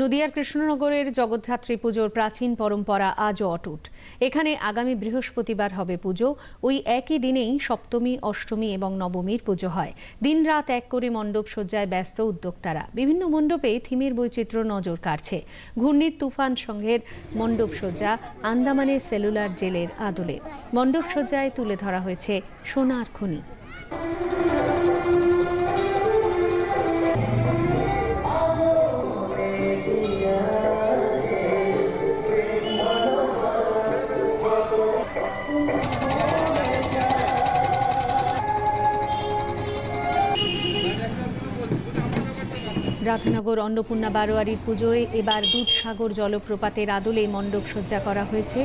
নদিয়ার কৃষ্ণনগরের জগদ্ধাত্রী পুজোর প্রাচীন পরম্পরা আজও অটুট। এখানে আগামী বৃহস্পতিবার হবে পুজো। ওই একই দিনেই সপ্তমী, অষ্টমী এবং নবমীর পুজো হয়। দিনরাত এক করে মণ্ডপ সজ্জায় ব্যস্ত উদ্যোক্তারা। বিভিন্ন মণ্ডপে থিমের বৈচিত্র্য নজর কাড়ছে। ঘূর্ণির তুফান সংঘের মণ্ডপ সজ্জা আন্দামানের সেলুলার জেলের আদলে। মণ্ডপ সজ্জায় তুলে ধরা হয়েছে সোনার খনি। রাধানগর অন্নপূর্ণা বারোয়ারির পুজোয় এবার দুধসাগর জলপ্রপাতের আদলে মণ্ডপ সজ্জা করা হয়েছে।